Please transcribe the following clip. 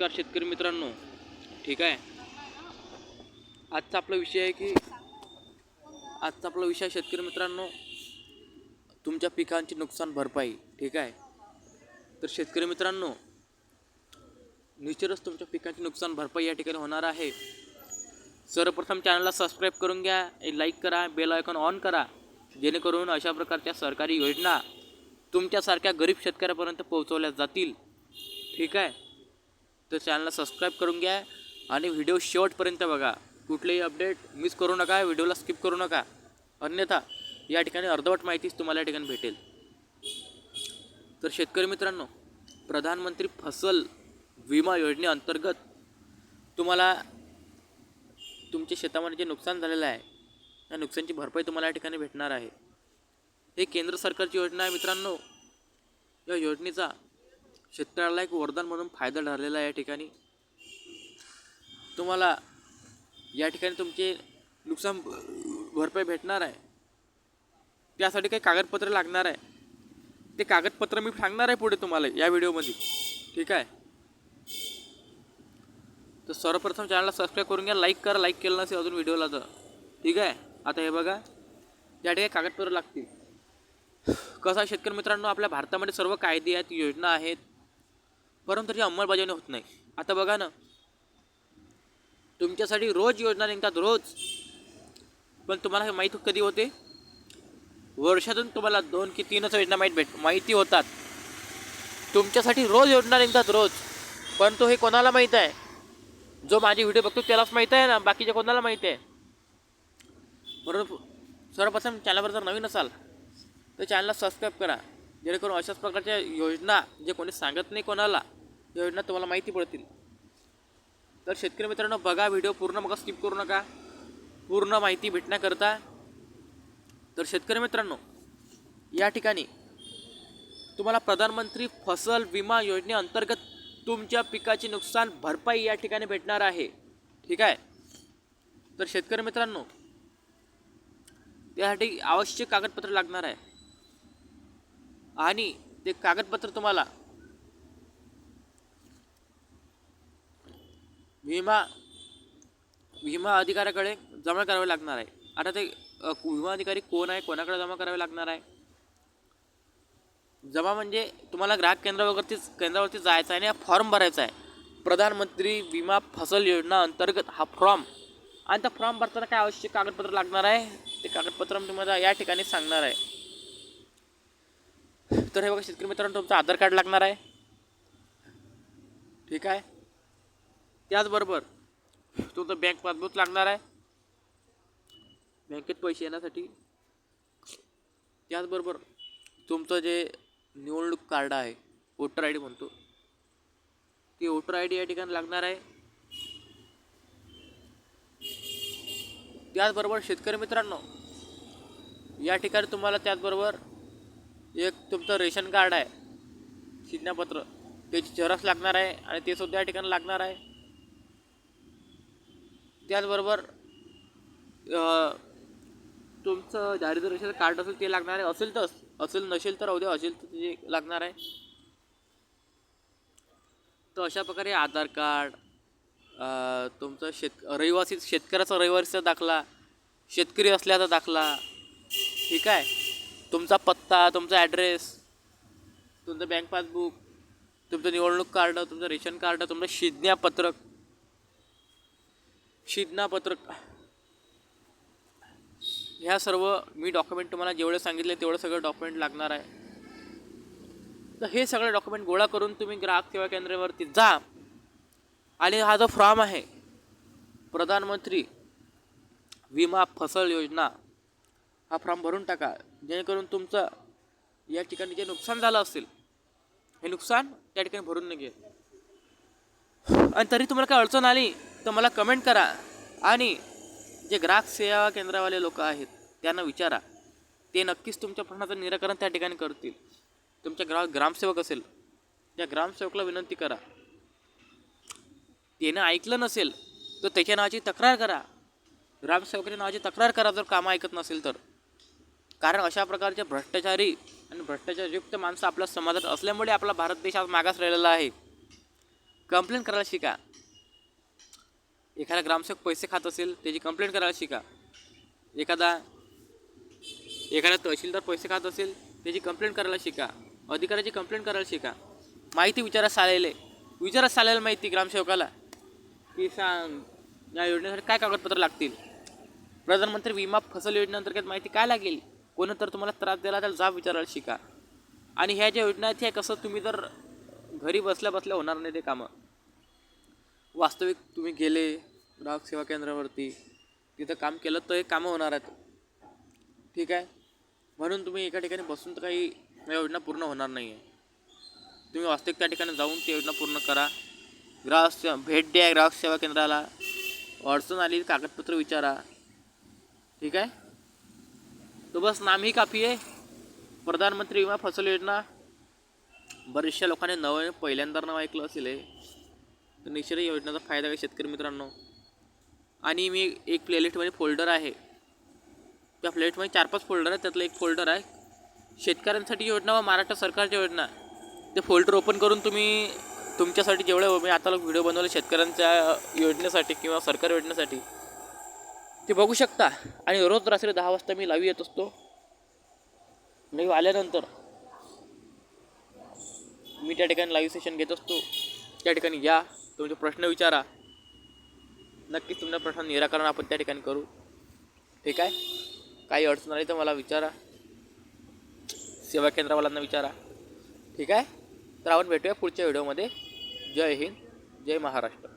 नमस्कार शेतकरी मित्रांनो. ठीक आहे? आजचा आपला विषय आहे की आजचा आपला विषय शेतकरी मित्रांनो तुमच्या पिकांची नुकसान भरपाई. ठीक आहे? तर शेतकरी मित्रांनो निश्चितच तुमच्या पिकांची नुकसान भरपाई या ठिकाणी होणार आहे. सर्वप्रथम चॅनलला सबस्क्राईब करून घ्या लाईक करा बेल आयकॉन ऑन करा जेणेकरून अशा प्रकारच्या सरकारी योजना तुमच्यासारख्या गरीब शेतकऱ्यापर्यंत पोहोचवल्या जातील. ठीक आहे? तर चॅनलला सबस्क्राईब करून घ्या आणि व्हिडिओ शेवटपर्यंत बघा. कुठलेही अपडेट मिस करू नका व्हिडिओला स्किप करू नका. अन्यथा या ठिकाणी अर्धवट माहितीच तुम्हाला या ठिकाणी भेटेल. तर शेतकरी मित्रांनो प्रधानमंत्री फसल विमा योजनेअंतर्गत तुम्हाला तुमच्या शेतामध्ये जे नुकसान झालेलं आहे त्या नुकसानची भरपाई तुम्हाला या ठिकाणी भेटणार आहे. हे केंद्र सरकारची योजना आहे मित्रांनो. या योजनेचा शेतकऱ्याला एक वरदान म्हणून फायदा ठरलेला आहे या ठिकाणी. तुम्हाला या ठिकाणी तुमचे नुकसान भरपाई भेटणार आहे. त्यासाठी काही कागदपत्र लागणार आहे. ते कागदपत्र मी सांगणार आहे पुढे तुम्हाला या व्हिडिओमध्ये. ठीक आहे? तर सर्वप्रथम चॅनलला सबस्क्राईब करून घ्या. लाईक करा. लाईक केलं नसेल अजून व्हिडिओला तर. ठीक आहे? आता हे बघा. या ठिकाणी कागदपत्र लागतील. कसं आहे शेतकरी मित्रांनो? आपल्या भारतामध्ये सर्व कायदे आहेत योजना आहेत. परंतु त्याची अंमलबजावणी होत नाही. आता बघा ना. तुमच्यासाठी रोज योजना निघतात रोज. पण तुम्हाला हे माहीत कधी होते? वर्षातून तुम्हाला दोन की तीनच योजना माहीत भेट माहिती होतात. तुमच्यासाठी रोज योजना निघतात रोज. परंतु हे कोणाला माहीत आहे? जो माझी व्हिडिओ बघतो त्यालाच माहीत आहे ना? बाकीच्या कोणाला माहीत आहे? बरोबर सर्वप्रथम चॅनलवर जर नवीन असाल तर चॅनलला सबस्क्राईब करा. जेणेकरून अशाच प्रकारच्या योजना जे कोणी सांगत नाही कोणाला योजना तुम्हाला माहिती पडतील. तर शेतकरी मित्रांनो बघा व्हिडिओ पूर्ण मग स्किप करू नका. पूर्ण माहिती भेटण्याकरता. तर शेतकरी मित्रांनो या ठिकाणी तुम्हाला प्रधानमंत्री फसल विमा योजनेअंतर्गत तुमच्या पिकाची नुकसान भरपाई या ठिकाणी भेटणार आहे. ठीक आहे? तर शेतकरी मित्रांनो त्यासाठी आवश्यक कागदपत्र लागणार आहे. आणि ते कागदपत्र तुम्हाला विमा विमा अधिकाऱ्याकडे जमा करावे लागणार आहे. आता ते विमा अधिकारी कोण आहे कोणाकडे जमा करावे लागणार आहे? जमा म्हणजे तुम्हाला ग्राहक केंद्रावरती केंद्रावरती जायचं आहे आणि हा फॉर्म भरायचा आहे. प्रधानमंत्री विमा फसल योजना अंतर्गत हा फॉर्म आणि त्या फॉर्म भरताना काय आवश्यक कागदपत्र लागणार आहे? ते कागदपत्र मी तुम्हाला या ठिकाणी सांगणार आहे. तर हे बघा शेतकरी मित्रांनो तुमचं आधार कार्ड लागणार आहे. ठीक आहे? त्याचबरोबर तुमचं बँक पासबुक लागणार आहे. बँकेत पैसे येण्यासाठी. त्याचबरोबर तुमचं जे निवडणूक कार्ड आहे वोटर आय डी म्हणतो. ते वोटर आय डी या ठिकाणी लागणार आहे. त्याचबरोबर शेतकरी मित्रांनो या ठिकाणी तुम्हाला त्याचबरोबर एक तुमचं रेशन कार्ड आहे. शिज्ञापत्र. त्याची झेरॉक्स लागणार आहे आणि ते सुद्धा या ठिकाणी लागणार आहे. त्याचबरोबर तुमचं दारिद्र्य रेशन कार्ड असेल ते लागणार आहे. असेल तर असेल नसेल तर उद्या असेल तर ते लागणार आहे. तर अशा प्रकारे आधार कार्ड तुमचं शेत रहिवासी शेतकऱ्याचा रहिवासीचा दाखला शेतकरी असल्याचा दाखला ठीक आहे? तुमचा पत्ता तुमचा ॲड्रेस तुमचं बँक पासबुक तुमचं निवडणूक कार्ड तुमचं रेशन कार्ड तुमचं शिज्ञापत्रक शिज्ञापत्रक ह्या सर्व मी डॉक्युमेंट तुम्हाला जेवढे सांगितले तेवढं सगळं डॉक्युमेंट लागणार आहे. तर हे सगळे डॉक्युमेंट गोळा करून तुम्ही ग्राहक सेवा केंद्रावरती जा. आणि हा जो फॉर्म आहे प्रधानमंत्री विमा फसल योजना हा फॉर्म भरून टाका. जेणेकरून तुमचं या ठिकाणी जे नुकसान झालं असेल हे नुकसान त्या ठिकाणी भरून निघेल आणि तरी तुम्हाला काय अडचण आली तर मला कमेंट करा. आणि जे ग्राहक सेवा केंद्रावाले लोक आहेत त्यांना विचारा. ते नक्कीच तुमच्या प्रश्नाचं निराकरण त्या ठिकाणी करतील. तुमच्या ग्राहक ग्रामसेवक असेल त्या ग्रामसेवकला विनंती करा. त्यानं ऐकलं नसेल तर त्याच्या नावाची तक्रार करा. ग्रामसेवकाच्या नावाची तक्रार करा जर कामं ऐकत नसेल तर. कारण अशा प्रकारचे भ्रष्टाचारी आणि भ्रष्टाचारयुक्त माणसं आपल्या समाजात असल्यामुळे आपला भारत देश आज मागास राहिलेला आहे. कंप्लेंट करायला शिका. एखादा ग्रामसेवक पैसे खात असेल त्याची कंप्लेंट करायला शिका. एखादा एखादा तहसीलदार पैसे खात असेल त्याची कंप्लेंट करायला शिका. अधिकाऱ्याची कंप्लेंट करायला शिका. माहिती विचारा चालेले विचारा चालेल माहिती ग्रामसेवकाला. की सांग या योजनेसाठी काय कागदपत्र लागतील? प्रधानमंत्री विमा फसल योजनेअंतर्गत माहिती काय लागेल कोणी तर तुम्हाला त्रास द्यायला त्याला जाब विचारायला शिका. आणि ह्या ज्या योजना आहेत ह्या कसं तुम्ही जर घरी बसल्या बसल्या होणार नाही ते कामं. वास्तविक तुम्ही गेले ग्राहक सेवा केंद्रावरती तिथं काम केलं तर हे कामं होणार आहेत. ठीक आहे? म्हणून तुम्ही एका ठिकाणी बसून तर काही या योजना पूर्ण होणार नाही आहे तुम्ही वास्तविक त्या ठिकाणी जाऊन ती योजना पूर्ण करा. ग्राहक सेवा भेट द्या ग्राहक सेवा केंद्राला. अडचण आली कागदपत्र विचारा. ठीक आहे? तो बस नाम ही काफी आहे. प्रधानमंत्री विमा फसल योजना. बऱ्याचशा लोकांनी नवं पहिल्यांदा नाव ऐकलं असेल हे. तर निश्चित योजनेचा फायदा आहे शेतकरी मित्रांनो. आणि मी एक प्लेलिस्टमध्ये फोल्डर आहे. त्या प्लेलिस्टमध्ये चार पाच फोल्डर आहे त्यातलं एक फोल्डर आहे. शेतकऱ्यांसाठी योजना व महाराष्ट्र सरकारच्या योजना. ते फोल्डर ओपन करून तुम्ही तुमच्यासाठी जेवढे हो- मी आता व्हिडिओ बनवले शेतकऱ्यांच्या योजनेसाठी किंवा सरकार योजनेसाठी ते बघू शकता. आणि रोज रात्री दहा वाजता मी लावी येत असतो. लाईव्ह आल्यानंतर मी त्या ठिकाणी लाईव्ह सेशन घेत असतो. त्या ठिकाणी या. तुमचे प्रश्न विचारा. नक्कीच तुमच्या प्रश्न निराकरण आपण त्या ठिकाणी करू. ठीक आहे? काही अडचण आली तर मला विचारा. सेवा केंद्रवाल्यांना विचारा. ठीक आहे? तर आपण भेटूया पुढच्या व्हिडिओमध्ये. जय हिंद जय महाराष्ट्र.